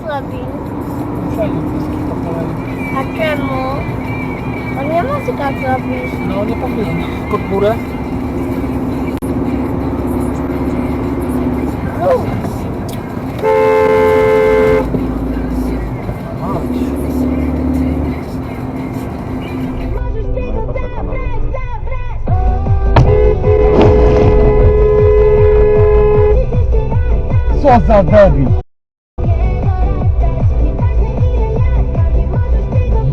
kolei. A czemu? On nie może tak zrobić. No nie powinien. Pod górę. U, Chodź. Co za debil.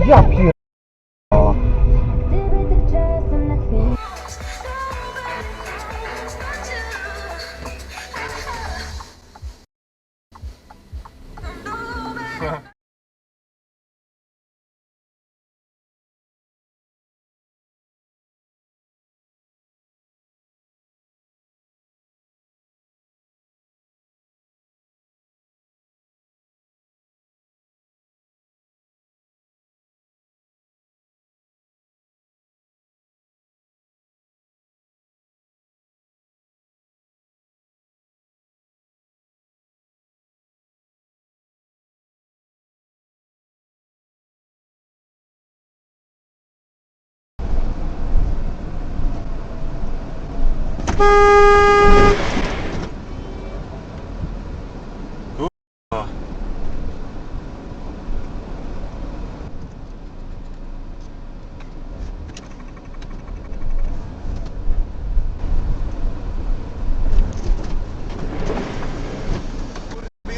Ja pier...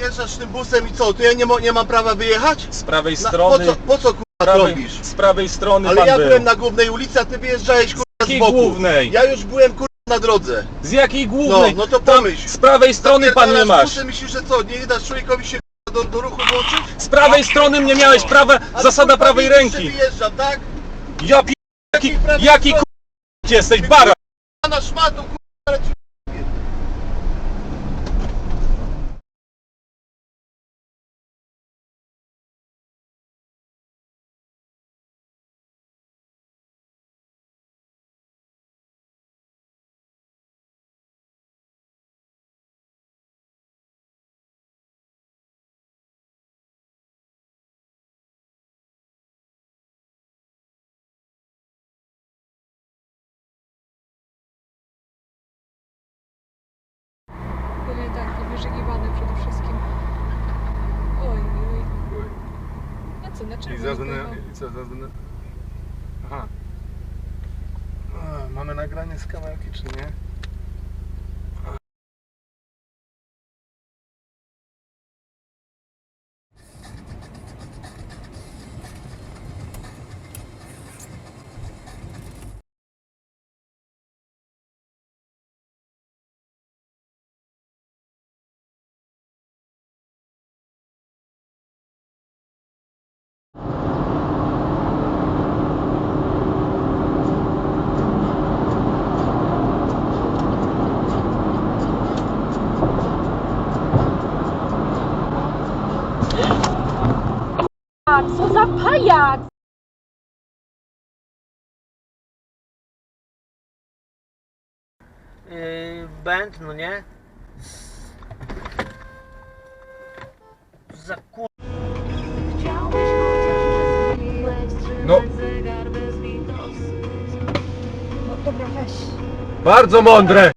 Wyjeżdżasz tym busem i co? To ja nie, mo- nie mam prawa wyjechać? Z prawej Na, po strony. co, po co kurwa z prawej, robisz? z prawej strony Ale pan ja był. byłem na głównej ulicy, a ty wyjeżdżałeś kurwa z jakiej boku. głównej? Ja już byłem kurwa na drodze. Z jakiej głównej? No, no to Tam pomyśl. Z prawej strony pan nie Zapierdalasz masz. myślisz, że co? Nie dasz człowiekowi się kurwa, do, do ruchu włączyć? Z prawej strony mnie miałeś prawa, Ale, zasada kurwa, prawej widzisz, że ręki. wyjeżdżam, tak? Ja pi... Jaki, prawej jaki strony? k... jesteś, bara? A na szmatą kurwa, ale ci Niewyrzygiwany przede wszystkim. Oj, oj. A co, na czym? I i co? Aha. A, mamy nagranie z kamerki, czy nie? Co za pajac! Yy, band, no nie? Za kur... No, No dobra, weź. bardzo mądre.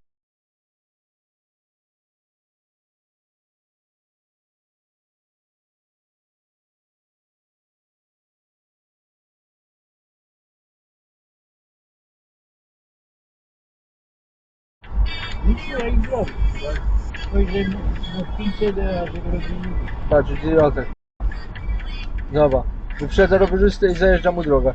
Patrz, idiotę. Zobacz. Wyprzedza rowerzystę i zajeżdża mu drogę.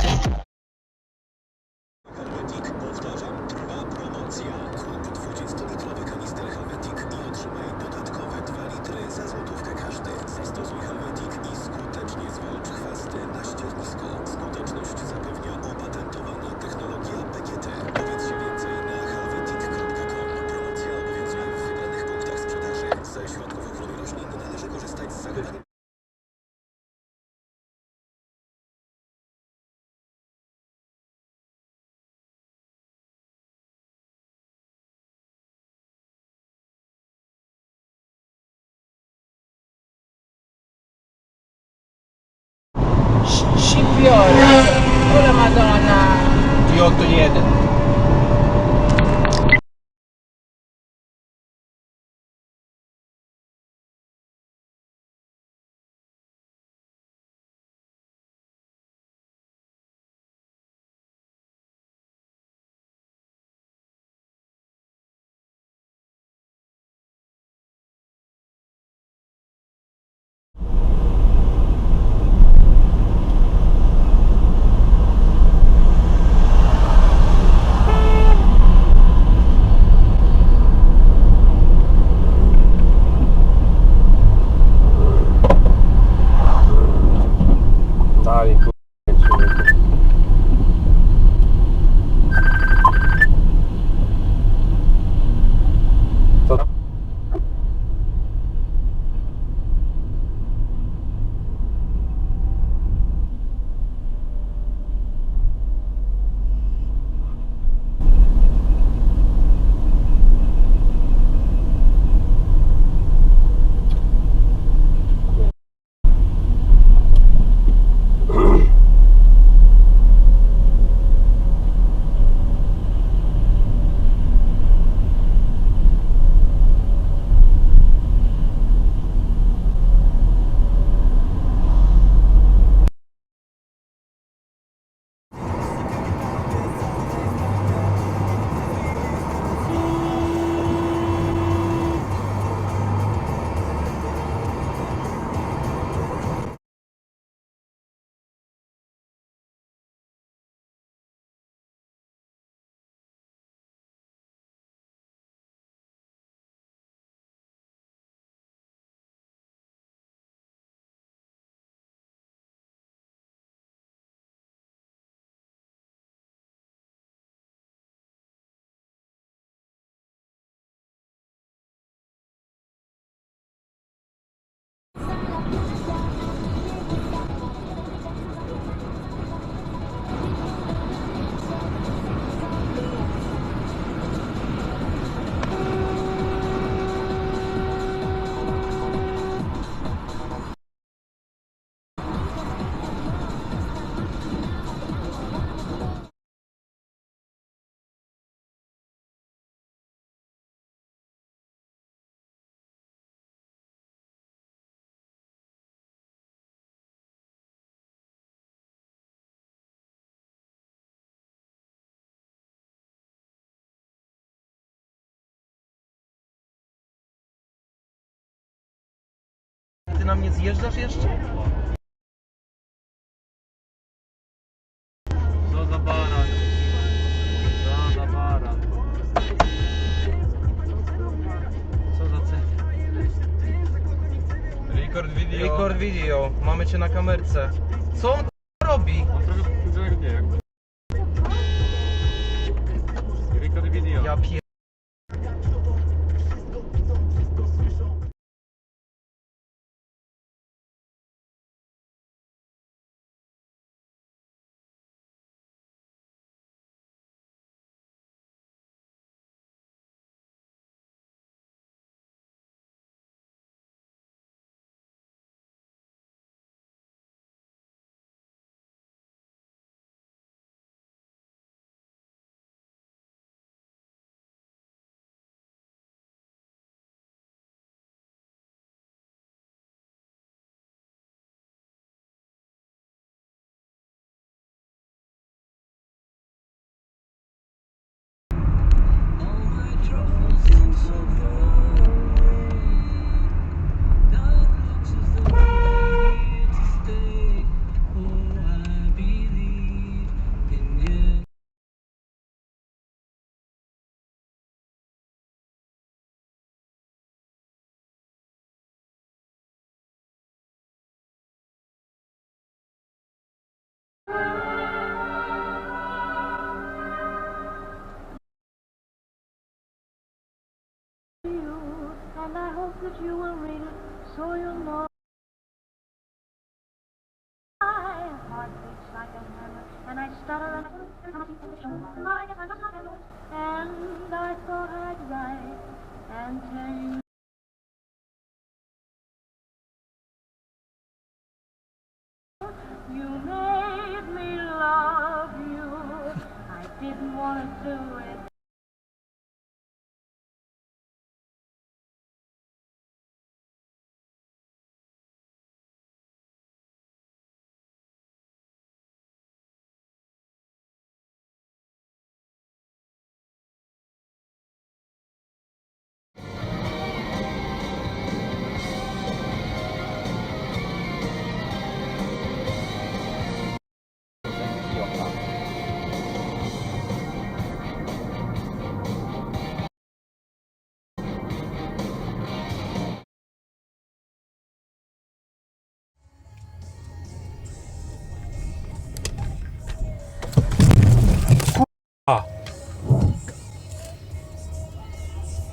fiore. Oh la madonna. Di 8 dietro. Ty na mnie zjeżdżasz jeszcze? Co za baran. Co za baran. Co za cel? Record video. Record video. Mamy cię na kamerce. Co on robi? On trochę nie, jak... Record video. Ja pier... and I hope that you will read it so you'll know. My heart beats like a hammer, and I stutter and I and I thought I'd write and tell you.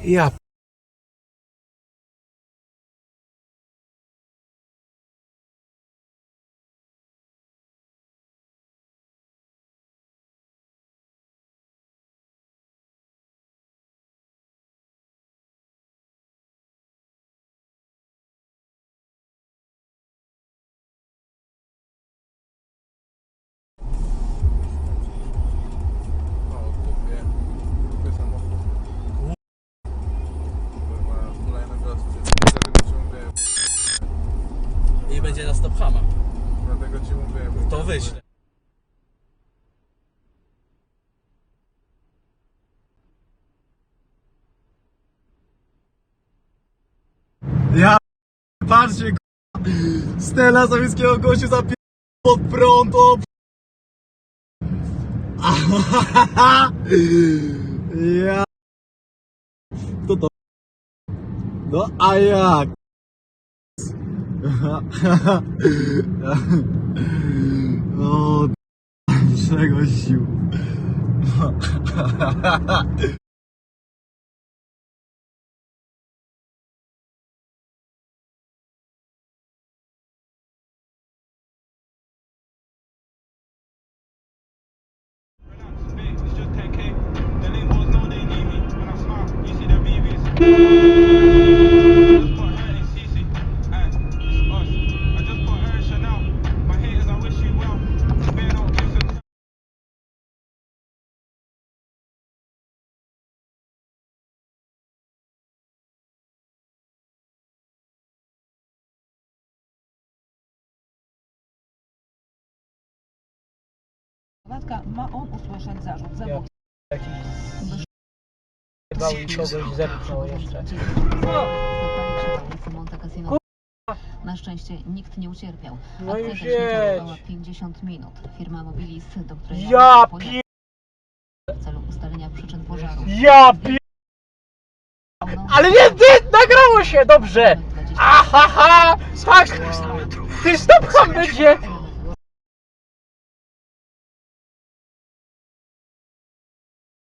Ja O, Patrzcie, k***a. Stella Sawickiego gościu zapie... pod prąd, o... Ja... To to... No, a jak? O, czego sił. Matka, ma on usłyszeć zarzut zabójstwa. Chyba i kogoś zepchnął jeszcze. Na szczęście nikt nie ucierpiał. No Akcja już gaśnicza trwała jedź. 50 minut. Firma Mobilis, do której Ja pie... w celu ustalenia przyczyn pożaru. Ja pie... Ale nie, nie, nagrało się, dobrze! Ahaha! Tak! Ty stop będzie!